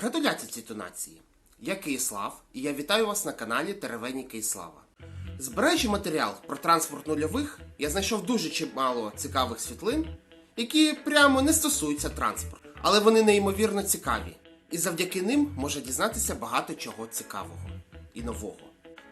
Гратуляції нації. Я Киїслав і я вітаю вас на каналі Теревені Киїслава. Збираючи матеріал про транспорт нульових, я знайшов дуже чимало цікавих світлин, які прямо не стосуються транспорту, але вони неймовірно цікаві, і завдяки ним можна дізнатися багато чого цікавого і нового.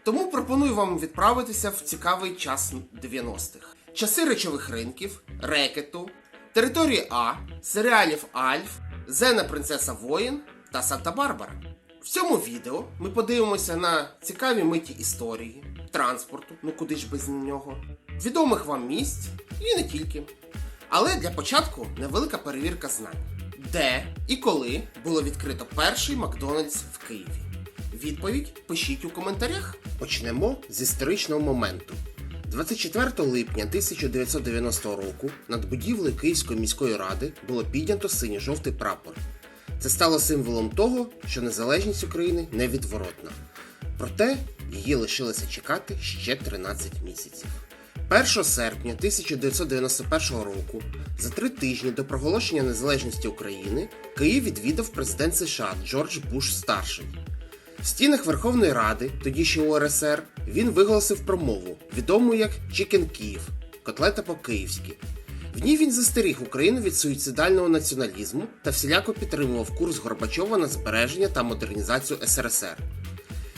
Тому пропоную вам відправитися в цікавий час 90-х. Часи речових ринків, рекету, території А, серіалів Альф, Зена Принцеса Воїн та Санта-Барбара. В цьому відео ми подивимося на цікаві миті історії, транспорту, ну куди ж без нього, відомих вам місць і не тільки. Але для початку невелика перевірка знань. Де і коли було відкрито перший Макдональдс в Києві? Відповідь пишіть у коментарях. Почнемо з історичного моменту. 24 липня 1990 року над будівлею Київської міської ради було піднято синьо-жовтий прапор. Це стало символом того, що незалежність України невідворотна. Проте її лишилося чекати ще 13 місяців. 1 серпня 1991 року, за три тижні до проголошення незалежності України, Київ відвідав президент США Джордж Буш старший. В стінах Верховної Ради, тоді ще УРСР, він виголосив промову, відому як Чікен Київ котлета по-київськи. В ній він застеріг Україну від суїцидального націоналізму та всіляко підтримував курс Горбачова на збереження та модернізацію СРСР.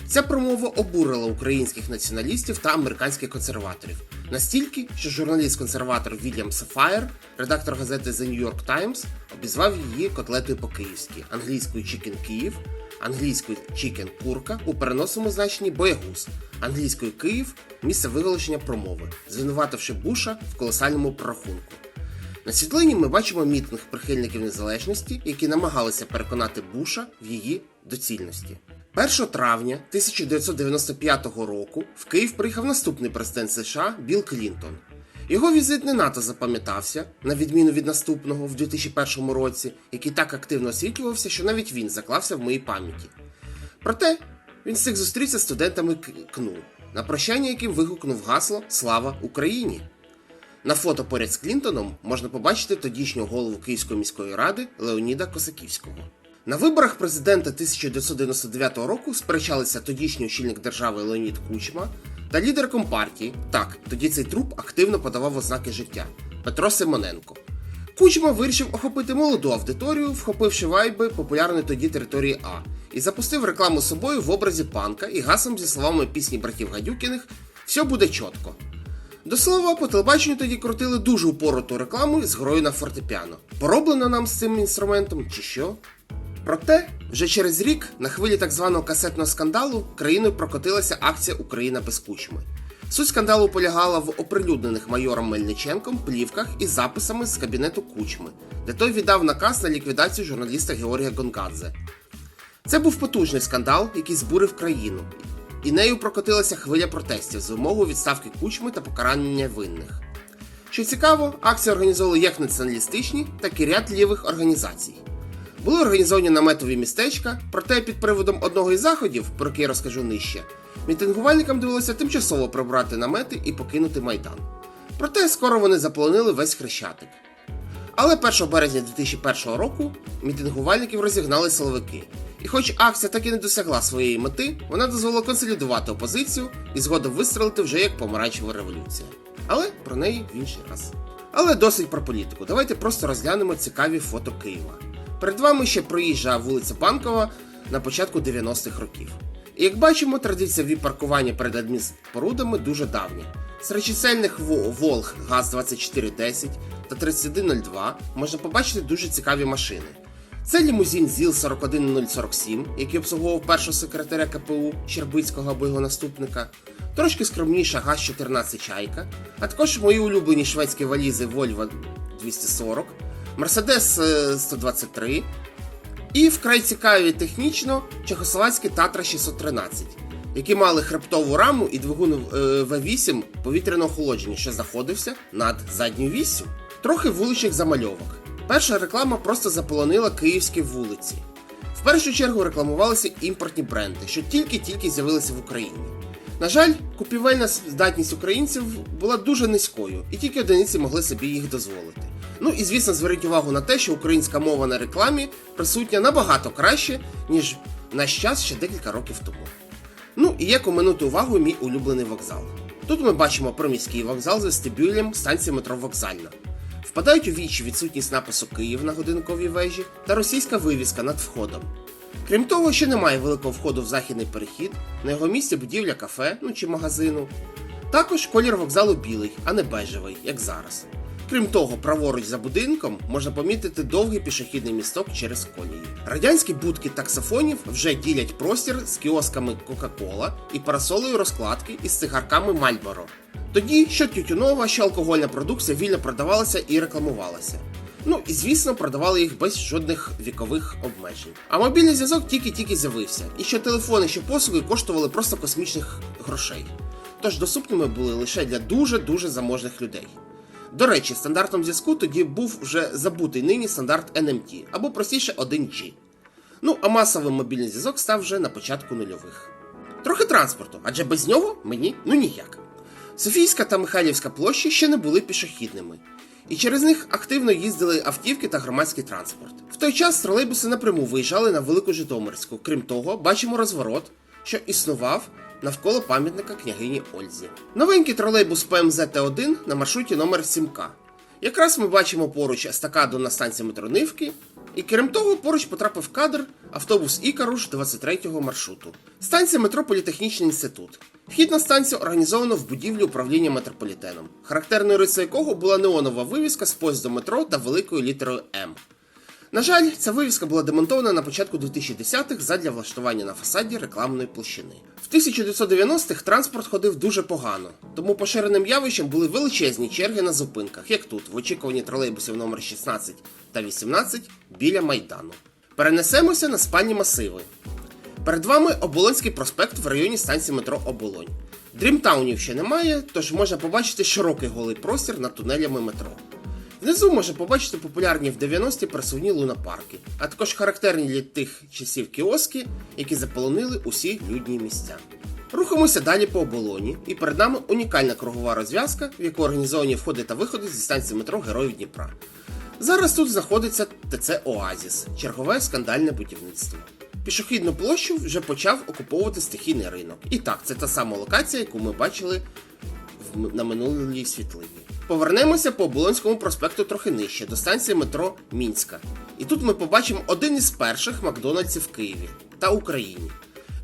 Ця промова обурила українських націоналістів та американських консерваторів настільки, що журналіст-консерватор Вільям Сафаєр, редактор газети The New York Times, обізвав її котлетою по-київськи, англійською Chicken Київ, англійською Chicken Курка у переносному значенні боягуз, англійською Київ місце виголошення промови, звинувативши Буша в колосальному прорахунку. На світлині ми бачимо мітинг прихильників незалежності, які намагалися переконати Буша в її доцільності. 1 травня 1995 року в Київ приїхав наступний президент США Білл Клінтон. Його візит не надто запам'ятався, на відміну від наступного в 2001 році, який так активно освітлювався, що навіть він заклався в моїй пам'яті. Проте він встиг зустрітися з студентами КНУ, на прощання яким вигукнув гасло Слава Україні. На фото поряд з Клінтоном можна побачити тодішнього голову Київської міської ради Леоніда Косаківського. На виборах президента 1999 року сперечалися тодішній очільник держави Леонід Кучма та лідер компартії. Так, тоді цей труп активно подавав ознаки життя Петро Симоненко. Кучма вирішив охопити молоду аудиторію, вхопивши вайби популярної тоді території А, і запустив рекламу собою в образі панка і гасом зі словами пісні братів Гадюкіних Все буде чітко. До слова, по телебаченню тоді крутили дуже упороту рекламу з грою на фортепіано. Пороблено нам з цим інструментом чи що? Проте, вже через рік, на хвилі так званого касетного скандалу, країною прокотилася акція Україна без кучми. Суть скандалу полягала в оприлюднених майором Мельниченком плівках із записами з кабінету кучми, де той віддав наказ на ліквідацію журналіста Георгія Гонгадзе. Це був потужний скандал, який збурив країну, і нею прокотилася хвиля протестів з вимогою відставки кучми та покарання винних. Що цікаво, акції організовували як націоналістичні, так і ряд лівих організацій. Були організовані наметові містечка, проте під приводом одного із заходів, про який я розкажу нижче, мітингувальникам довелося тимчасово прибрати намети і покинути майдан. Проте скоро вони заполонили весь хрещатик. Але 1 березня 2001 року мітингувальників розігнали силовики. І хоч акція так і не досягла своєї мети, вона дозволила консолідувати опозицію і згодом вистрелити вже як помаранчева революція. Але про неї в інший раз. Але досить про політику. Давайте просто розглянемо цікаві фото Києва. Перед вами ще проїжджа вулиця Банкова на початку 90-х років. І як бачимо, традиція віп-паркування перед адмінспорудами дуже давня. Серед чисельних Волг ГАЗ-2410 та 3102 можна побачити дуже цікаві машини. Це лімузин ЗІЛ 41047, який обслуговував першого секретаря КПУ Щербицького або його наступника, трошки скромніша ГАЗ-14 Чайка, а також мої улюблені шведські валізи Volvo 240, Mercedes е, 123 і вкрай цікаві технічно чехословацькі Татра 613, які мали хребтову раму і двигун е, V8 повітряного охолодження, що знаходився над задньою віссю. Трохи вуличних замальовок. Перша реклама просто заполонила київські вулиці. В першу чергу рекламувалися імпортні бренди, що тільки-тільки з'явилися в Україні. На жаль, купівельна здатність українців була дуже низькою, і тільки одиниці могли собі їх дозволити. Ну і звісно, зверніть увагу на те, що українська мова на рекламі присутня набагато краще, ніж в наш час ще декілька років тому. Ну і як оминути увагу мій улюблений вокзал. Тут ми бачимо приміський вокзал з вестибюлем станції метро Вокзальна. Впадають у вічі відсутність напису Київ на годинковій вежі та російська вивіска над входом. Крім того, ще немає великого входу в західний перехід, на його місці будівля кафе, ну чи магазину. Також колір вокзалу білий, а не бежевий, як зараз. Крім того, праворуч за будинком можна помітити довгий пішохідний місток через колії. Радянські будки таксофонів вже ділять простір з кіосками Кока-Кола і парасолою розкладки із цигарками Мальборо. Тоді що тютюнова, що алкогольна продукція вільно продавалася і рекламувалася. Ну і звісно, продавали їх без жодних вікових обмежень. А мобільний зв'язок тільки-тільки з'явився, і що телефони, що послуги коштували просто космічних грошей. Тож доступними були лише для дуже-дуже заможних людей. До речі, стандартом зв'язку тоді був вже забутий нині стандарт NMT, або простіше 1G. Ну а масовий мобільний зв'язок став вже на початку нульових. Трохи транспорту, адже без нього мені ну ніяк. Софійська та Михайлівська площі ще не були пішохідними, і через них активно їздили автівки та громадський транспорт. В той час тролейбуси напряму виїжджали на Велику Житомирську. Крім того, бачимо розворот, що існував навколо пам'ятника княгині Ользі. Новенький тролейбус ПМЗ Т1 на маршруті номер 7К. Якраз ми бачимо поруч естакаду на станції метро Нивки, і крім того, поруч потрапив кадр автобус Ікаруш 23-го маршруту. Станція метро Політехнічний інститут. Вхід на станцію організовано в будівлі управління метрополітеном, характерною рисою якого була неонова вивіска з поїздом метро та великою літерою М. На жаль, ця вивіска була демонтована на початку 2010-х задля влаштування на фасаді рекламної площини. В 1990-х транспорт ходив дуже погано, тому поширеним явищем були величезні черги на зупинках, як тут, в очікуванні тролейбусів номер 16 та 18 біля Майдану. Перенесемося на спальні масиви. Перед вами Оболонський проспект в районі станції метро Оболонь. Дрімтаунів ще немає, тож можна побачити широкий голий простір над тунелями метро. Внизу можна побачити популярні в 90-ті пересувні лунапарки, а також характерні для тих часів кіоски, які заполонили усі людні місця. Рухаємося далі по оболоні, і перед нами унікальна кругова розв'язка, в яку організовані входи та виходи зі станції метро Героїв Дніпра. Зараз тут знаходиться ТЦ Оазіс, чергове скандальне будівництво. Пішохідну площу вже почав окуповувати стихійний ринок. І так, це та сама локація, яку ми бачили на минулій світлині. Повернемося по Оболонському проспекту трохи нижче, до станції метро Мінська. І тут ми побачимо один із перших Макдональдсів в Києві та Україні.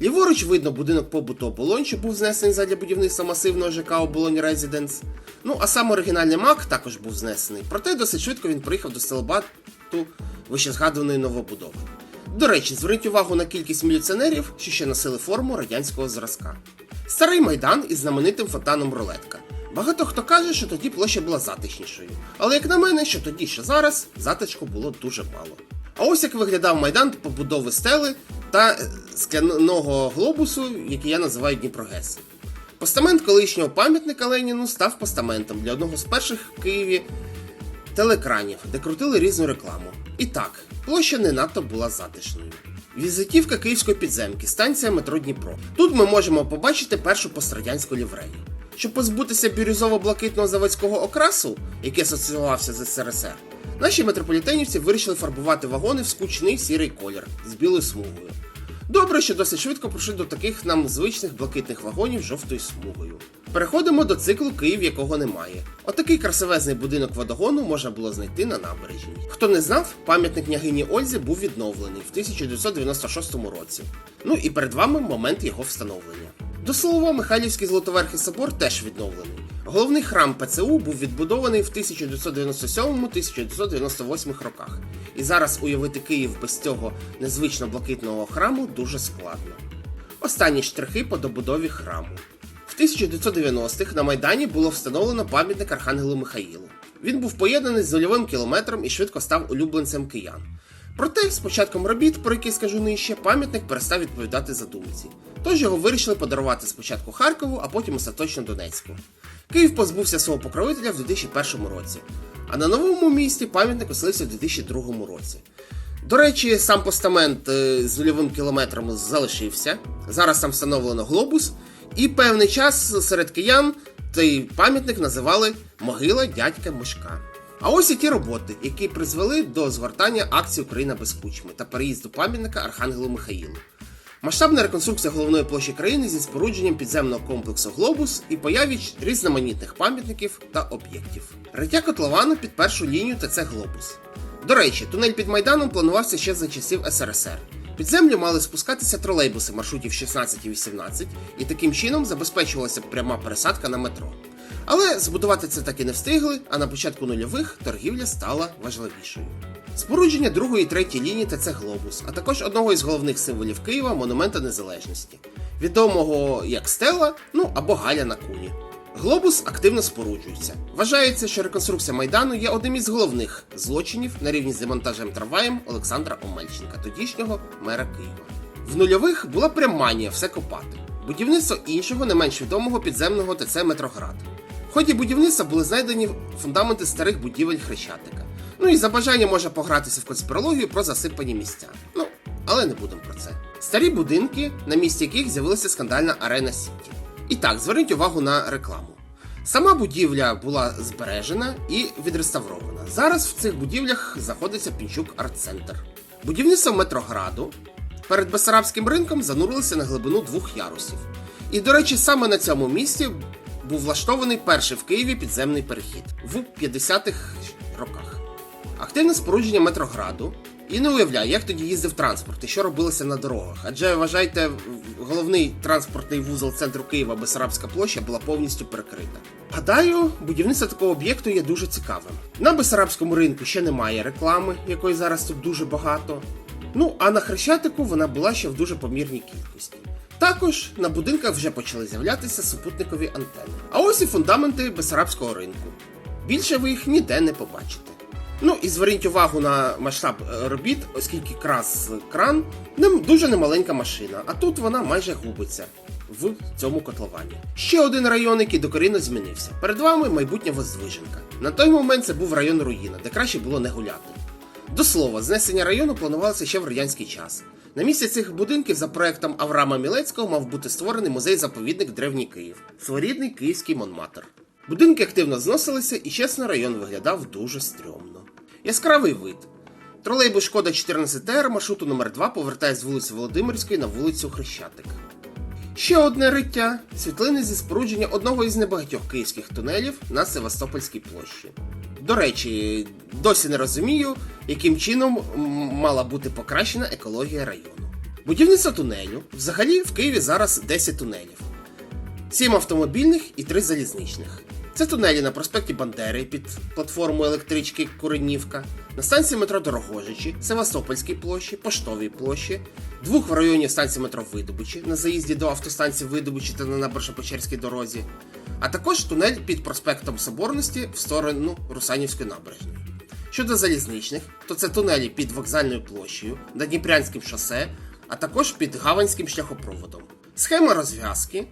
Ліворуч видно будинок побуту Оболонь, що був знесений задля будівництва масивного ЖК Оболонь Резиденс. Ну а сам оригінальний Мак також був знесений, проте досить швидко він приїхав до Стелебату вищезгаданої новобудови. До речі, зверніть увагу на кількість міліціонерів, що ще носили форму радянського зразка. Старий майдан із знаменитим фонтаном рулетка. Багато хто каже, що тоді площа була затишнішою. Але як на мене, що тоді, що зараз, затишку було дуже мало. А ось як виглядав майдан побудови стели та е, скляного глобусу, який я називаю Дніпрогес. Постамент колишнього пам'ятника Леніну став постаментом для одного з перших в Києві телеекранів, де крутили різну рекламу. І так, площа не надто була затишною. Візитівка київської підземки, станція метро Дніпро. Тут ми можемо побачити першу пострадянську ліврею. Щоб позбутися бірюзово-блакитного заводського окрасу, який асоціювався з СРСР, наші метрополітенівці вирішили фарбувати вагони в скучний сірий колір з білою смугою. Добре, що досить швидко прийшли до таких нам звичних блакитних вагонів жовтою смугою. Переходимо до циклу Київ, якого немає. Отакий красивезний будинок водогону можна було знайти на набережній. Хто не знав, пам'ятник княгині Ользі був відновлений в 1996 році. Ну і перед вами момент його встановлення. До слова, Михайлівський Золотоверхий собор теж відновлений. Головний храм ПЦУ був відбудований в 1997-1998 роках. І зараз уявити Київ без цього незвично блакитного храму дуже складно. Останні штрихи по добудові храму. В 1990-х на Майдані було встановлено пам'ятник Архангелу Михаїлу. Він був поєднаний з нульовим кілометром і швидко став улюбленцем киян. Проте, з початком робіт, про які скажу нижче, пам'ятник перестав відповідати задумці. Тож його вирішили подарувати спочатку Харкову, а потім остаточно Донецьку. Київ позбувся свого покровителя в 2001 році, а на новому місті пам'ятник оселився в 2002 році. До речі, сам постамент е, з нульовим кілометром залишився. Зараз там встановлено глобус, і певний час серед киян цей пам'ятник називали Могила дядька Мишка. А ось і ті роботи, які призвели до згортання акції Україна без кучми та переїзду пам'ятника Архангелу Михаїлу. Масштабна реконструкція головної площі країни зі спорудженням підземного комплексу Глобус і появі різноманітних пам'ятників та об'єктів. Риття котловану під першу лінію ТЦ Глобус. До речі, тунель під Майданом планувався ще за часів СРСР. Під землю мали спускатися тролейбуси маршрутів 16 і 18, і таким чином забезпечувалася пряма пересадка на метро. Але збудувати це так і не встигли, а на початку нульових торгівля стала важливішою. Спорудження другої і третьої лінії ТЦ Глобус, а також одного із головних символів Києва монумента незалежності, відомого як Стела, ну або Галя на куні. Глобус активно споруджується. Вважається, що реконструкція майдану є одним із головних злочинів на рівні з демонтажем трамваєм Олександра Омельченка, тодішнього мера Києва. В нульових була прям все копати. Будівництво іншого, не менш відомого підземного ТЦ Метроград. Ході будівництва були знайдені фундаменти старих будівель Хрещатика. Ну і за бажання можна погратися в конспірологію про засипані місця. Ну, але не будемо про це. Старі будинки, на місці яких з'явилася скандальна арена Сіті. І так, зверніть увагу на рекламу. Сама будівля була збережена і відреставрована. Зараз в цих будівлях знаходиться Пінчук арт-центр. Будівництво метрограду перед Бесарабським ринком занурилося на глибину двох ярусів. І, до речі, саме на цьому місці був влаштований перший в Києві підземний перехід в 50-х роках. Активне спорудження метрограду. І не уявляю, як тоді їздив транспорт і що робилося на дорогах. Адже вважайте, головний транспортний вузол центру Києва Бесарабська площа була повністю перекрита. Гадаю, будівництво такого об'єкту є дуже цікавим. На Бесарабському ринку ще немає реклами, якої зараз тут дуже багато. Ну а на Хрещатику вона була ще в дуже помірній кількості. Також на будинках вже почали з'являтися супутникові антени. А ось і фундаменти Бесарабського ринку. Більше ви їх ніде не побачите. Ну і зверніть увагу на масштаб е, робіт, оскільки крас кран дуже немаленька машина, а тут вона майже губиться в цьому котловані. Ще один район, який докорінно змінився. Перед вами майбутня Воздвиженка. На той момент це був район руїна, де краще було не гуляти. До слова, знесення району планувалося ще в радянський час. На місці цих будинків за проектом Авраама Мілецького мав бути створений музей-заповідник Древній Київ, своєрідний київський Монматр. Будинки активно зносилися, і чесно, район виглядав дуже стрьомно. Яскравий вид. Тролейбус Шкода 14Р маршруту номер 2 повертає з вулиці Володимирської на вулицю Хрещатик. Ще одне риття світлини зі спорудження одного із небагатьох київських тунелів на Севастопольській площі. До речі, досі не розумію, яким чином мала бути покращена екологія району. Будівництво тунелю взагалі в Києві зараз 10 тунелів. 7 автомобільних і 3 залізничних. Це тунелі на проспекті Бандери під платформою електрички Куренівка, на станції метро Дорогожичі, Севастопольській площі, Поштовій площі, двох в районі станції метро Видобичі на заїзді до автостанції Видобичі та на Набережно-Печерській дорозі, а також тунель під проспектом Соборності в сторону Русанівської набережної. Щодо залізничних, то це тунелі під вокзальною площею, Дніпрянським шосе, а також під Гаванським шляхопроводом. Схема розв'язки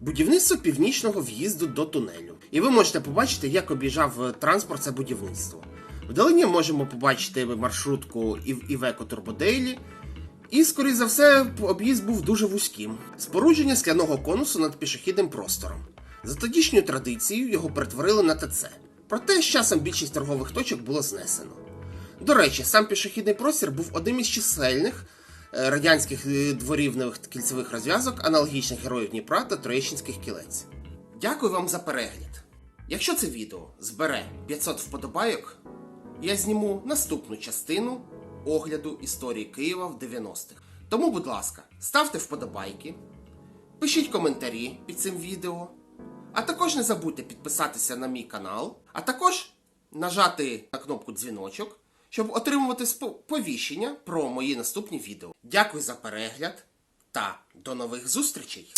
будівництво північного в'їзду до тунелю. І ви можете побачити, як об'їжджав е, транспорт це будівництво. Вдалині можемо побачити маршрутку Ів- Івеко Турбодейлі. І, скоріше за все, об'їзд був дуже вузьким. Спорудження скляного конусу над пішохідним простором. За тодішньою традицією його перетворили на ТЦ. Проте з часом більшість торгових точок було знесено. До речі, сам пішохідний простір був одним із чисельних е, радянських е, дворівневих кільцевих розв'язок, аналогічних героїв Дніпра та Троєщинських кілець. Дякую вам за перегляд. Якщо це відео збере 500 вподобайок, я зніму наступну частину огляду історії Києва в 90-х. Тому, будь ласка, ставте вподобайки, пишіть коментарі під цим відео, а також не забудьте підписатися на мій канал, а також нажати на кнопку дзвіночок, щоб отримувати сповіщення про мої наступні відео. Дякую за перегляд та до нових зустрічей!